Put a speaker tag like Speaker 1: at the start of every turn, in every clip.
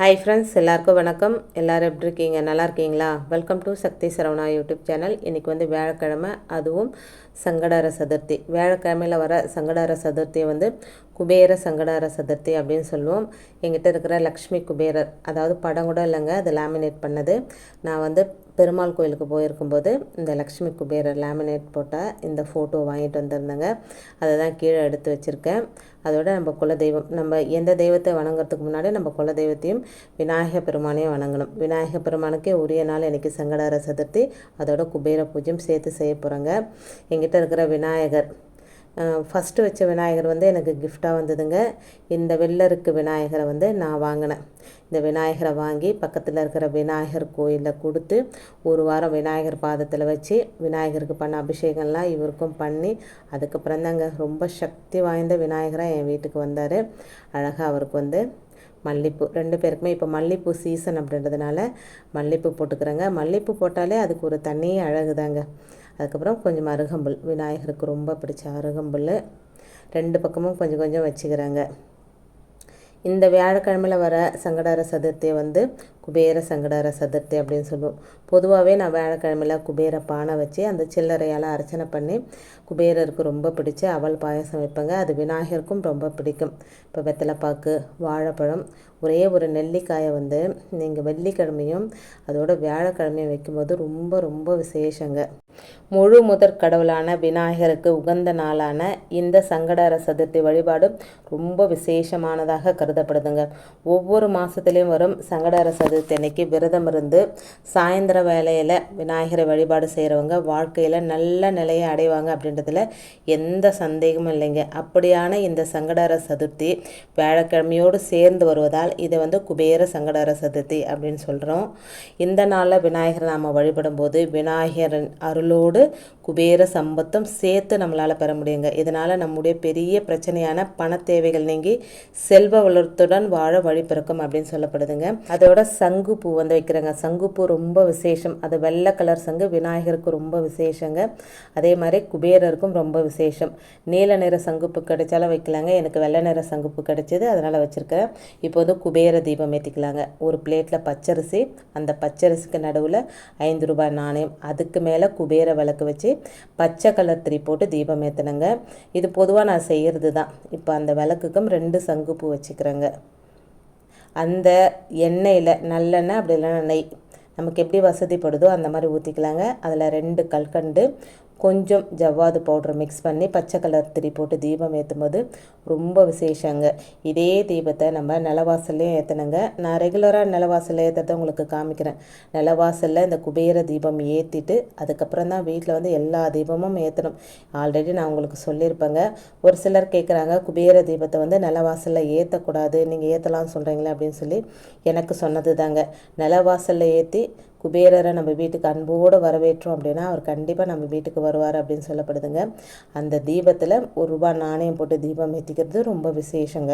Speaker 1: hi friends எல்லாருக்கும் வணக்கம் எல்லோரும் எப்படி இருக்கீங்க நல்லா இருக்கீங்களா welcome to Sakthi Saravana YouTube channel இன்றைக்கி வந்து வியாழக்கிழமை அதுவும் சங்கடார சதுர்த்தி வியாழக்கிழமையில் வர சங்கடார சதுர்த்தியை வந்து குபேர சங்கடார சதுர்த்தி அப்படின்னு சொல்லுவோம் எங்கிட்ட இருக்கிற லக்ஷ்மி குபேரர் அதாவது படம் கூட இல்லைங்க அது லேமினேட் பண்ணது நான் வந்து பெருமாள் கோயிலுக்கு போயிருக்கும்போது இந்த லக்ஷ்மி குபேரர் லேமினேட் போட்டால் இந்த ஃபோட்டோ வாங்கிட்டு வந்திருந்தேங்க அதை தான் கீழே எடுத்து வச்சுருக்கேன் அதோட நம்ம குல தெய்வம் நம்ம எந்த தெய்வத்தை வணங்குறதுக்கு முன்னாடி நம்ம குல தெய்வத்தையும் விநாயக பெருமானையும் வணங்கணும் விநாயக பெருமானுக்கே உரிய நாள் இன்றைக்கி சங்கடார சதுர்த்தி அதோட குபேர பூஜையும் சேர்த்து செய்ய போகிறோங்க எங்கிட்ட இருக்கிற விநாயகர் ஃபஸ்ட்டு வச்ச விநாயகர் வந்து எனக்கு கிஃப்டாக வந்ததுங்க இந்த வெள்ளருக்கு விநாயகரை வந்து நான் வாங்கினேன் இந்த விநாயகரை வாங்கி பக்கத்தில் இருக்கிற விநாயகர் கோயிலில் கொடுத்து ஒரு வாரம் விநாயகர் பாதத்தில் வச்சு விநாயகருக்கு பண்ண அபிஷேகம்லாம் இவருக்கும் பண்ணி அதுக்கப்புறம் தாங்க ரொம்ப சக்தி வாய்ந்த விநாயகராக என் வீட்டுக்கு வந்தார் அழகாக அவருக்கு வந்து மல்லிப்பூ ரெண்டு பேருக்குமே இப்போ மல்லிப்பூ சீசன் அப்படின்றதுனால மல்லிப்பூ போட்டுக்கிறேங்க மல்லிப்பூ போட்டாலே அதுக்கு ஒரு தண்ணியே அழகு தாங்க அதுக்கப்புறம் கொஞ்சம் அருகம்புல் விநாயகருக்கு ரொம்ப பிடிச்ச அருகம்புல் ரெண்டு பக்கமும் கொஞ்சம் கொஞ்சம் வச்சுக்கிறாங்க இந்த வியாழக்கிழமையில் வர சங்கடார சதுர்த்தியை வந்து குபேர சங்கடார சதுர்த்தி அப்படின்னு சொல்லுவோம் பொதுவாகவே நான் வியாழக்கிழமையில் குபேர பானை வச்சு அந்த சில்லறையால் அர்ச்சனை பண்ணி குபேரருக்கு ரொம்ப பிடிச்சி அவள் பாயசம் வைப்பேங்க அது விநாயகருக்கும் ரொம்ப பிடிக்கும் இப்போ வெத்தலைப்பாக்கு வாழைப்பழம் ஒரே ஒரு நெல்லிக்காயை வந்து நீங்கள் வெள்ளிக்கிழமையும் அதோட வியாழக்கிழமையும் வைக்கும்போது ரொம்ப ரொம்ப விசேஷங்க முழு முதற் கடவுளான விநாயகருக்கு உகந்த நாளான இந்த சங்கடார சதுர்த்தி வழிபாடு ரொம்ப விசேஷமானதாக கருதப்படுதுங்க ஒவ்வொரு மாதத்துலேயும் வரும் சங்கடார சதுர்த்தி அன்னைக்கு விரதம் இருந்து சாயந்தர வேலையில் விநாயகரை வழிபாடு செய்கிறவங்க வாழ்க்கையில் நல்ல நிலையை அடைவாங்க அப்படின்றதுல எந்த சந்தேகமும் இல்லைங்க அப்படியான இந்த சங்கடார சதுர்த்தி வியாழக்கிழமையோடு சேர்ந்து வருவதால் இதை வந்து குபேர சங்கடார சதுர்த்தி அப்படின்னு சொல்கிறோம் இந்த நாளில் விநாயகரை நாம் வழிபடும்போது விநாயகரின் அருள் அருளோடு குபேர சம்பத்தம் சேர்த்து நம்மளால் பெற முடியுங்க இதனால் நம்முடைய பெரிய பிரச்சனையான பண தேவைகள் நீங்கி செல்வ வளர்த்துடன் வாழ வழி பிறக்கும் அப்படின்னு சொல்லப்படுதுங்க அதோட சங்கு பூ வந்து சங்கு சங்குப்பூ ரொம்ப விசேஷம் அது வெள்ளை கலர் சங்கு விநாயகருக்கு ரொம்ப விசேஷங்க அதே மாதிரி குபேரருக்கும் ரொம்ப விசேஷம் நீல நிற சங்குப்பு கிடைச்சாலும் வைக்கலாங்க எனக்கு வெள்ளை நிற சங்குப்பு கிடைச்சது அதனால் வச்சுருக்கேன் இப்போ வந்து குபேர தீபம் ஏற்றிக்கலாங்க ஒரு பிளேட்டில் பச்சரிசி அந்த பச்சரிசிக்கு நடுவில் ஐந்து ரூபாய் நாணயம் அதுக்கு மேலே குபேர குபேர விளக்கு வச்சு பச்சை கலர் திரி போட்டு தீபம் ஏற்றினேங்க இது பொதுவாக நான் செய்கிறது தான் இப்போ அந்த விளக்குக்கும் ரெண்டு சங்குப்பூ வச்சுக்கிறேங்க அந்த எண்ணெயில் நல்லெண்ணெய் அப்படி இல்லைன்னா நெய் நமக்கு எப்படி வசதிப்படுதோ அந்த மாதிரி ஊற்றிக்கலாங்க அதில் ரெண்டு கல்கண்டு கொஞ்சம் ஜவ்வாது பவுட்ரு மிக்ஸ் பண்ணி பச்சை கலர் திரி போட்டு தீபம் ஏற்றும் போது ரொம்ப விசேஷங்க இதே தீபத்தை நம்ம நிலவாசல்லையும் ஏற்றணுங்க நான் ரெகுலராக நிலவாசலில் ஏற்றுறத உங்களுக்கு காமிக்கிறேன் நிலவாசலில் இந்த குபேர தீபம் ஏற்றிட்டு அதுக்கப்புறம் தான் வீட்டில் வந்து எல்லா தீபமும் ஏற்றணும் ஆல்ரெடி நான் உங்களுக்கு சொல்லியிருப்பேங்க ஒரு சிலர் கேட்குறாங்க குபேர தீபத்தை வந்து நிலவாசலில் ஏற்றக்கூடாது நீங்கள் ஏற்றலாம்னு சொல்கிறீங்களே அப்படின்னு சொல்லி எனக்கு சொன்னது தாங்க நிலவாசலில் ஏற்றி குபேரரை நம்ம வீட்டுக்கு அன்போடு வரவேற்றோம் அப்படின்னா அவர் கண்டிப்பாக நம்ம வீட்டுக்கு வருவார் அப்படின்னு சொல்லப்படுதுங்க அந்த தீபத்தில் ஒரு ரூபா நாணயம் போட்டு தீபம் ஏற்றிக்கிறது ரொம்ப விசேஷங்க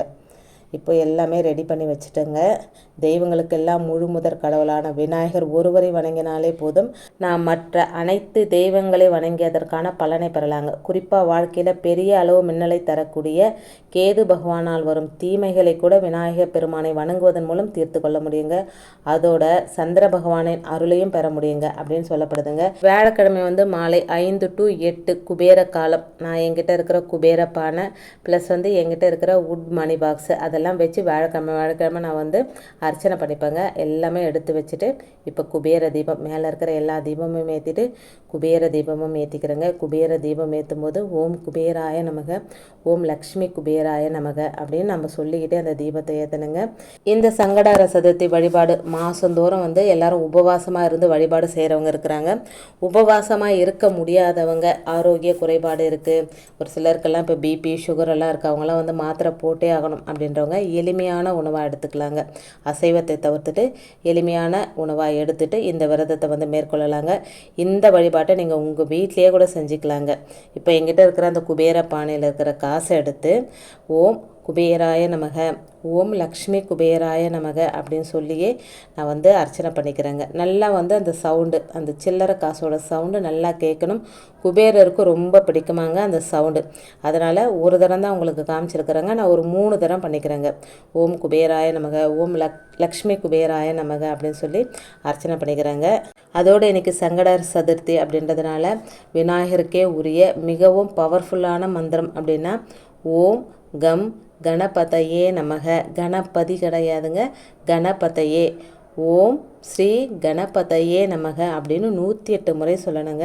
Speaker 1: இப்போ எல்லாமே ரெடி பண்ணி வச்சுட்டேங்க எல்லாம் முழு முதற் கடவுளான விநாயகர் ஒருவரை வணங்கினாலே போதும் நான் மற்ற அனைத்து தெய்வங்களை வணங்கியதற்கான பலனை பெறலாங்க குறிப்பாக வாழ்க்கையில் பெரிய அளவு மின்னலை தரக்கூடிய கேது பகவானால் வரும் தீமைகளை கூட விநாயகர் பெருமானை வணங்குவதன் மூலம் தீர்த்து கொள்ள முடியுங்க அதோட சந்திர பகவானின் அருளையும் பெற முடியுங்க அப்படின்னு சொல்லப்படுதுங்க வியாழக்கிழமை வந்து மாலை ஐந்து டு எட்டு குபேர காலம் நான் என்கிட்ட இருக்கிற குபேர பானை ப்ளஸ் வந்து என்கிட்ட இருக்கிற உட் மணி பாக்ஸ் அதை அதெல்லாம் வச்சு வியாழக்கிழமை வாழைக்கிழமை நான் வந்து அர்ச்சனை பண்ணிப்பேங்க எல்லாமே எடுத்து வச்சுட்டு இப்போ குபேர தீபம் மேலே இருக்கிற எல்லா தீபமும் ஏற்றிட்டு குபேர தீபமும் ஏற்றிக்கிறேங்க குபேர தீபம் ஏற்றும் போது ஓம் குபேராய நமக ஓம் லக்ஷ்மி குபேராய நமக அப்படின்னு நம்ம சொல்லிக்கிட்டு அந்த தீபத்தை ஏற்றணுங்க இந்த சங்கடார சதுர்த்தி வழிபாடு மாதந்தோறும் வந்து எல்லாரும் உபவாசமாக இருந்து வழிபாடு செய்கிறவங்க இருக்கிறாங்க உபவாசமாக இருக்க முடியாதவங்க ஆரோக்கிய குறைபாடு இருக்குது ஒரு சிலருக்கெல்லாம் இப்போ பிபி சுகர் எல்லாம் இருக்கவங்களாம் வந்து மாத்திரை போட்டே ஆகணும் அப்படின்ற இருக்கிறவங்க எளிமையான உணவாக எடுத்துக்கலாங்க அசைவத்தை தவிர்த்துட்டு எளிமையான உணவாக எடுத்துகிட்டு இந்த விரதத்தை வந்து மேற்கொள்ளலாங்க இந்த வழிபாட்டை நீங்கள் உங்கள் வீட்லேயே கூட செஞ்சுக்கலாங்க இப்போ எங்கிட்ட இருக்கிற அந்த குபேர பானையில் இருக்கிற காசை எடுத்து ஓம் குபேராய நமக ஓம் லக்ஷ்மி குபேராய நமக அப்படின்னு சொல்லியே நான் வந்து அர்ச்சனை பண்ணிக்கிறேங்க நல்லா வந்து அந்த சவுண்டு அந்த சில்லறை காசோட சவுண்டு நல்லா கேட்கணும் குபேரருக்கு ரொம்ப பிடிக்குமாங்க அந்த சவுண்டு அதனால் ஒரு தரம் தான் உங்களுக்கு காமிச்சிருக்கிறேங்க நான் ஒரு மூணு தரம் பண்ணிக்கிறேங்க ஓம் குபேராய நமக ஓம் லக் லக்ஷ்மி குபேராய நமக அப்படின்னு சொல்லி அர்ச்சனை பண்ணிக்கிறேங்க அதோடு இன்றைக்கி சங்கடர் சதுர்த்தி அப்படின்றதுனால விநாயகருக்கே உரிய மிகவும் பவர்ஃபுல்லான மந்திரம் அப்படின்னா ஓம் கம் கணபதையே நமக கணபதி கிடையாதுங்க கணபதையே ஓம் ஸ்ரீ கணபதையே நமக அப்படின்னு நூற்றி எட்டு முறை சொல்லணுங்க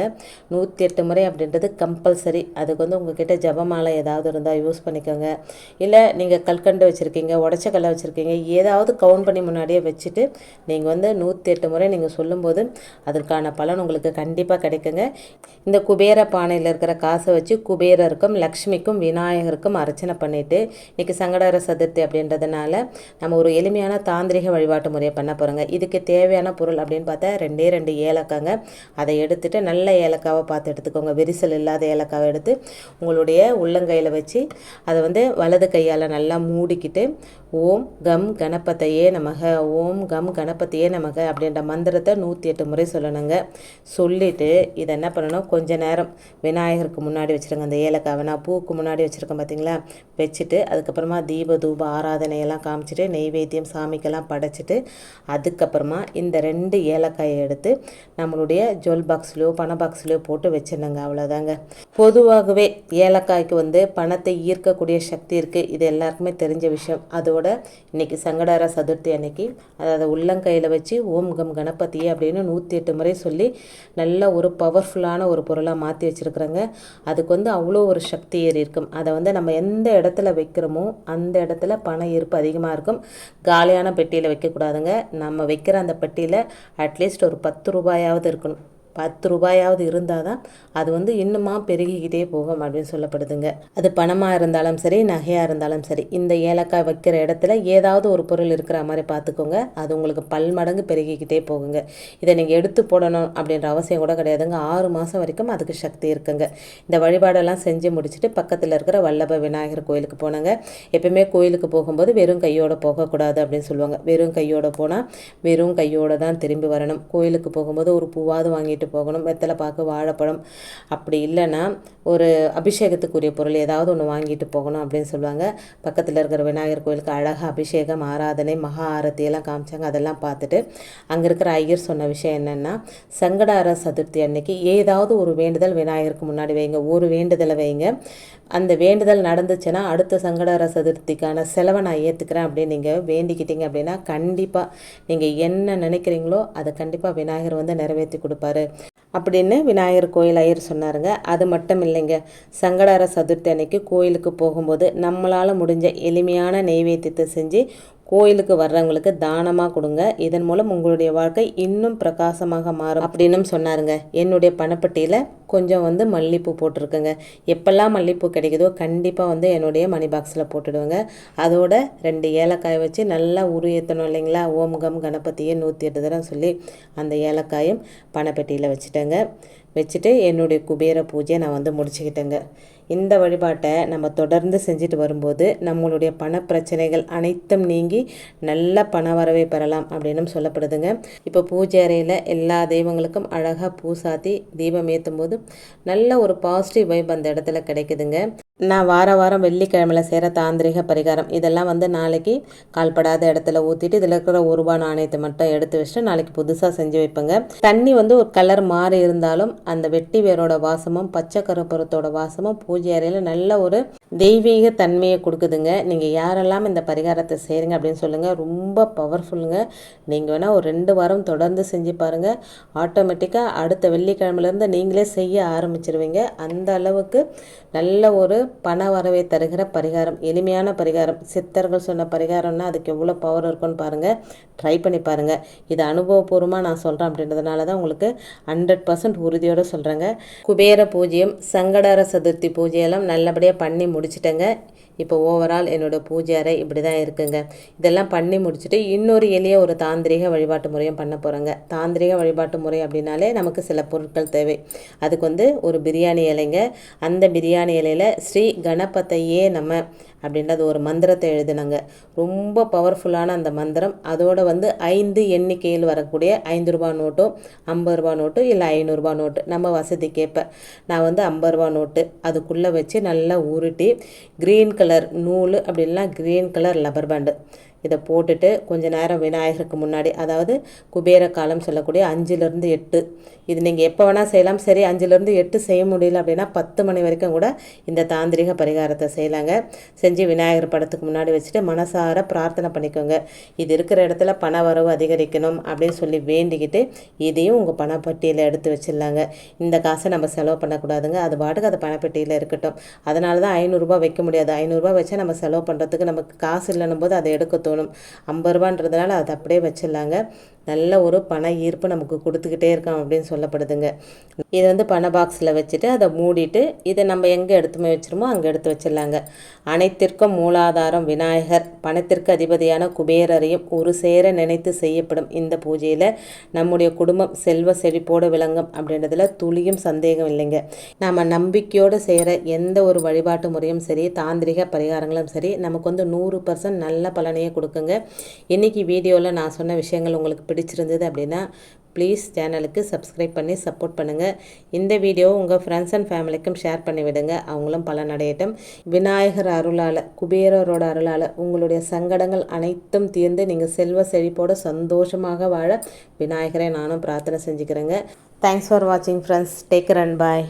Speaker 1: நூற்றி எட்டு முறை அப்படின்றது கம்பல்சரி அதுக்கு வந்து உங்ககிட்ட ஜபமாலை ஏதாவது இருந்தால் யூஸ் பண்ணிக்கோங்க இல்லை நீங்கள் கல்கண்டு வச்சுருக்கீங்க உடச்ச கல்லை வச்சுருக்கீங்க ஏதாவது கவுண்ட் பண்ணி முன்னாடியே வச்சுட்டு நீங்கள் வந்து நூற்றி எட்டு முறை நீங்கள் சொல்லும்போது அதற்கான பலன் உங்களுக்கு கண்டிப்பாக கிடைக்குங்க இந்த குபேர பானையில் இருக்கிற காசை வச்சு குபேரருக்கும் லக்ஷ்மிக்கும் விநாயகருக்கும் அர்ச்சனை பண்ணிவிட்டு இன்றைக்கி சங்கடகர சதுர்த்தி அப்படின்றதுனால நம்ம ஒரு எளிமையான தாந்திரிக வழிபாட்டு முறையை பண்ண போகிறோங்க இதுக்கு தேவை தேவையான பொருள் அப்படின்னு பார்த்தா ரெண்டே ரெண்டு ஏலக்காங்க அதை எடுத்துகிட்டு நல்ல ஏலக்காவை பார்த்து எடுத்துக்கோங்க விரிசல் இல்லாத ஏலக்காவை எடுத்து உங்களுடைய உள்ளங்கையில் வச்சு அதை வந்து வலது கையால் நல்லா மூடிக்கிட்டு ஓம் கம் கணபதையே நமக ஓம் கம் கணபதியே நமக அப்படின்ற மந்திரத்தை நூற்றி எட்டு முறை சொல்லணுங்க சொல்லிவிட்டு இதை என்ன பண்ணணும் கொஞ்ச நேரம் விநாயகருக்கு முன்னாடி வச்சுருங்க அந்த ஏலக்காவை நான் பூவுக்கு முன்னாடி வச்சுருக்கேன் பார்த்தீங்களா வச்சுட்டு அதுக்கப்புறமா தீப தூப ஆராதனையெல்லாம் காமிச்சிட்டு நெய்வேத்தியம் சாமிக்கெல்லாம் படைச்சிட்டு அதுக்கப்புறமா இந்த ரெண்டு ஏலக்காயை எடுத்து நம்மளுடைய ஜுவல் பாக்ஸ்லையோ பண பாக்ஸ்லையோ போட்டு வச்சிடணுங்க அவ்வளோதாங்க பொதுவாகவே ஏலக்காய்க்கு வந்து பணத்தை ஈர்க்கக்கூடிய சக்தி இருக்குது இது எல்லாருக்குமே தெரிஞ்ச விஷயம் அதோட கூட இன்றைக்கி சங்கடார சதுர்த்தி அன்னைக்கு அதாவது உள்ளங்கையில் வச்சு ஓம் கம் கணபதியே அப்படின்னு நூற்றி எட்டு முறை சொல்லி நல்ல ஒரு பவர்ஃபுல்லான ஒரு பொருளாக மாற்றி வச்சுருக்குறாங்க அதுக்கு வந்து அவ்வளோ ஒரு சக்தி ஏறி இருக்கும் அதை வந்து நம்ம எந்த இடத்துல வைக்கிறோமோ அந்த இடத்துல பண இருப்பு அதிகமாக இருக்கும் காலியான பெட்டியில் வைக்கக்கூடாதுங்க நம்ம வைக்கிற அந்த பெட்டியில் அட்லீஸ்ட் ஒரு பத்து ரூபாயாவது இருக்கணும் பத்து ரூபாயாவது இருந்தால் தான் அது வந்து இன்னுமா பெருகிக்கிட்டே போகும் அப்படின்னு சொல்லப்படுதுங்க அது பணமாக இருந்தாலும் சரி நகையாக இருந்தாலும் சரி இந்த ஏலக்காய் வைக்கிற இடத்துல ஏதாவது ஒரு பொருள் இருக்கிற மாதிரி பார்த்துக்கோங்க அது உங்களுக்கு பல்மடங்கு பெருகிக்கிட்டே போகுங்க இதை நீங்கள் எடுத்து போடணும் அப்படின்ற அவசியம் கூட கிடையாதுங்க ஆறு மாதம் வரைக்கும் அதுக்கு சக்தி இருக்குங்க இந்த வழிபாடெல்லாம் செஞ்சு முடிச்சுட்டு பக்கத்தில் இருக்கிற வல்லப விநாயகர் கோயிலுக்கு போனாங்க எப்பவுமே கோயிலுக்கு போகும்போது வெறும் கையோடு போகக்கூடாது அப்படின்னு சொல்லுவாங்க வெறும் கையோடு போனால் வெறும் கையோடு தான் திரும்பி வரணும் கோயிலுக்கு போகும்போது ஒரு பூவாவது வாங்கிட்டு வாங்கிட்டு போகணும் வெத்தலை பாக்கு வாழைப்பழம் அப்படி இல்லைன்னா ஒரு அபிஷேகத்துக்குரிய பொருள் ஏதாவது ஒன்று வாங்கிட்டு போகணும் அப்படின்னு சொல்லுவாங்க பக்கத்தில் இருக்கிற விநாயகர் கோயிலுக்கு அழகாக அபிஷேகம் ஆராதனை மகா ஆரத்தி எல்லாம் காமிச்சாங்க அதெல்லாம் பார்த்துட்டு அங்கே இருக்கிற ஐயர் சொன்ன விஷயம் என்னென்னா சங்கடார சதுர்த்தி அன்னைக்கு ஏதாவது ஒரு வேண்டுதல் விநாயகருக்கு முன்னாடி வைங்க ஒரு வேண்டுதலை வைங்க அந்த வேண்டுதல் நடந்துச்சுன்னா அடுத்த சங்கடார சதுர்த்திக்கான செலவை நான் ஏற்றுக்கிறேன் அப்படின்னு நீங்கள் வேண்டிக்கிட்டீங்க அப்படின்னா கண்டிப்பாக நீங்கள் என்ன நினைக்கிறீங்களோ அதை கண்டிப்பாக விநாயகர் வந்து நிறைவேற்றி கொடுப்பாரு அப்படின்னு விநாயகர் கோயில் ஐயர் சொன்னாருங்க அது மட்டும் இல்லைங்க சங்கடார சதுர்த்தி அன்னைக்கு கோயிலுக்கு போகும்போது நம்மளால் முடிஞ்ச எளிமையான நெய்வேத்தியத்தை செஞ்சு கோயிலுக்கு வர்றவங்களுக்கு தானமாக கொடுங்க இதன் மூலம் உங்களுடைய வாழ்க்கை இன்னும் பிரகாசமாக மாறும் அப்படின்னு சொன்னாருங்க என்னுடைய பணப்பட்டியில் கொஞ்சம் வந்து மல்லிப்பூ போட்டிருக்குங்க எப்பெல்லாம் மல்லிப்பூ கிடைக்குதோ கண்டிப்பாக வந்து என்னுடைய மணி பாக்ஸில் போட்டுடுவேங்க அதோட ரெண்டு ஏலக்காய் வச்சு நல்லா உருவேற்றணும் இல்லைங்களா ஓம்கம் கணபதியே நூற்றி எட்டு தரம் சொல்லி அந்த ஏலக்காயும் பணப்பெட்டியில் வச்சுட்டேங்க வச்சுட்டு என்னுடைய குபேர பூஜையை நான் வந்து முடிச்சுக்கிட்டேங்க இந்த வழிபாட்டை நம்ம தொடர்ந்து செஞ்சுட்டு வரும்போது நம்மளுடைய பண பிரச்சனைகள் அனைத்தும் நீங்கி நல்ல பண வரவை பெறலாம் அப்படின்னு சொல்லப்படுதுங்க இப்போ பூஜை அறையில் எல்லா தெய்வங்களுக்கும் அழகாக பூசாத்தி தீபம் ஏற்றும் போது நல்ல ஒரு பாசிட்டிவ் வைப் அந்த இடத்துல கிடைக்குதுங்க நான் வார வாரம் வெள்ளிக்கிழமையில் செய்கிற தாந்திரிக பரிகாரம் இதெல்லாம் வந்து நாளைக்கு கால்படாத இடத்துல ஊற்றிட்டு இதில் இருக்கிற ஒரு ரூபா நாணயத்தை மட்டும் எடுத்து வச்சுட்டு நாளைக்கு புதுசாக செஞ்சு வைப்பேங்க தண்ணி வந்து ஒரு கலர் மாறி இருந்தாலும் அந்த வெட்டி வேரோட வாசமும் பச்சை கருப்பூரத்தோட வாசமும் பூஜை அறையில் நல்ல ஒரு தெய்வீக தன்மையை கொடுக்குதுங்க நீங்கள் யாரெல்லாம் இந்த பரிகாரத்தை செய்கிறீங்க அப்படின்னு சொல்லுங்கள் ரொம்ப பவர்ஃபுல்லுங்க நீங்கள் வேணால் ஒரு ரெண்டு வாரம் தொடர்ந்து செஞ்சு பாருங்கள் ஆட்டோமேட்டிக்காக அடுத்த வெள்ளிக்கிழமையிலேருந்து நீங்களே செய்ய ஆரம்பிச்சிருவீங்க அந்த அளவுக்கு நல்ல ஒரு பண வரவை தருகிற பரிகாரம் எளிமையான பரிகாரம் சித்தர்கள் சொன்ன பரிகாரம்னா அதுக்கு எவ்வளோ பவர் இருக்குன்னு பாருங்கள் ட்ரை பண்ணி பாருங்கள் இது அனுபவபூர்வமாக நான் சொல்கிறேன் அப்படின்றதுனால தான் உங்களுக்கு ஹண்ட்ரட் பர்சன்ட் உறுதியோடு சொல்கிறேங்க குபேர பூஜ்ஜியம் சங்கடார சதுர்த்தி பூஜையெல்லாம் நல்லபடியாக பண்ணி முடி முடிச்சிட்டேங்க இப்போ ஓவரால் என்னோடய பூஜை அறை இப்படி தான் இருக்குங்க இதெல்லாம் பண்ணி முடிச்சுட்டு இன்னொரு எளிய ஒரு தாந்திரிக வழிபாட்டு முறையும் பண்ண போகிறோங்க தாந்திரிக வழிபாட்டு முறை அப்படின்னாலே நமக்கு சில பொருட்கள் தேவை அதுக்கு வந்து ஒரு பிரியாணி இலைங்க அந்த பிரியாணி இலையில் ஸ்ரீ கணபத்தையே நம்ம அப்படின்றது ஒரு மந்திரத்தை எழுதினாங்க ரொம்ப பவர்ஃபுல்லான அந்த மந்திரம் அதோடு வந்து ஐந்து எண்ணிக்கையில் வரக்கூடிய ஐந்து ரூபா நோட்டும் ஐம்பது ரூபா நோட்டும் இல்லை ஐநூறுரூபா நோட்டு நம்ம வசதி கேட்பேன் நான் வந்து ஐம்பது ரூபா நோட்டு அதுக்குள்ளே வச்சு நல்லா உருட்டி க்ரீன் கலர் நூல் அப்படிலாம் green green colour rubber band இதை போட்டுட்டு கொஞ்சம் நேரம் விநாயகருக்கு முன்னாடி அதாவது குபேர காலம் சொல்லக்கூடிய அஞ்சுலேருந்து எட்டு இது நீங்கள் எப்போ வேணால் செய்யலாம் சரி அஞ்சுலேருந்து எட்டு செய்ய முடியல அப்படின்னா பத்து மணி வரைக்கும் கூட இந்த தாந்திரிக பரிகாரத்தை செய்யலாங்க செஞ்சு விநாயகர் படத்துக்கு முன்னாடி வச்சுட்டு மனசார பிரார்த்தனை பண்ணிக்கோங்க இது இருக்கிற இடத்துல பண வரவு அதிகரிக்கணும் அப்படின்னு சொல்லி வேண்டிக்கிட்டு இதையும் உங்கள் பணப்பட்டியில் எடுத்து வச்சிடலாங்க இந்த காசை நம்ம செலவு பண்ணக்கூடாதுங்க அது பாட்டுக்கு அது பணப்பட்டியில் இருக்கட்டும் அதனால தான் ஐநூறுரூபா வைக்க முடியாது ஐநூறுரூபா வச்சா நம்ம செலவு பண்ணுறதுக்கு நமக்கு காசு இல்லைன்னும் போது அதை எடுக்க வச்சிடணும் ஐம்பது ரூபான்றதுனால அதை அப்படியே வச்சிடலாங்க நல்ல ஒரு பண ஈர்ப்பு நமக்கு கொடுத்துக்கிட்டே இருக்கோம் அப்படின்னு சொல்லப்படுதுங்க இதை வந்து பண பாக்ஸில் வச்சுட்டு அதை மூடிட்டு இதை நம்ம எங்கே எடுத்துமே வச்சுருமோ அங்கே எடுத்து வச்சிடலாங்க அனைத்திற்கும் மூலாதாரம் விநாயகர் பணத்திற்கு அதிபதியான குபேரரையும் ஒரு சேர நினைத்து செய்யப்படும் இந்த பூஜையில் நம்முடைய குடும்பம் செல்வ செழிப்போடு விளங்கும் அப்படின்றதுல துளியும் சந்தேகம் இல்லைங்க நாம் நம்பிக்கையோடு செய்கிற எந்த ஒரு வழிபாட்டு முறையும் சரி தாந்திரிக பரிகாரங்களும் சரி நமக்கு வந்து நூறு பர்சன்ட் நல்ல பலனையே கொடுக்குங்க இன்றைக்கி வீடியோவில் நான் சொன்ன விஷயங்கள் உங்களுக்கு பிடிச்சிருந்தது அப்படின்னா ப்ளீஸ் சேனலுக்கு சப்ஸ்கிரைப் பண்ணி சப்போர்ட் பண்ணுங்கள் இந்த வீடியோ உங்கள் ஃப்ரெண்ட்ஸ் அண்ட் ஃபேமிலிக்கும் ஷேர் பண்ணி விடுங்க அவங்களும் பலனடையட்டும் விநாயகர் அருளால் குபேரரோட அருளால் உங்களுடைய சங்கடங்கள் அனைத்தும் தீர்ந்து நீங்கள் செல்வ செழிப்போடு சந்தோஷமாக வாழ விநாயகரை நானும் பிரார்த்தனை செஞ்சுக்கிறேங்க தேங்க்ஸ் ஃபார் வாட்சிங் ஃப்ரெண்ட்ஸ் டேக் ரன் பாய்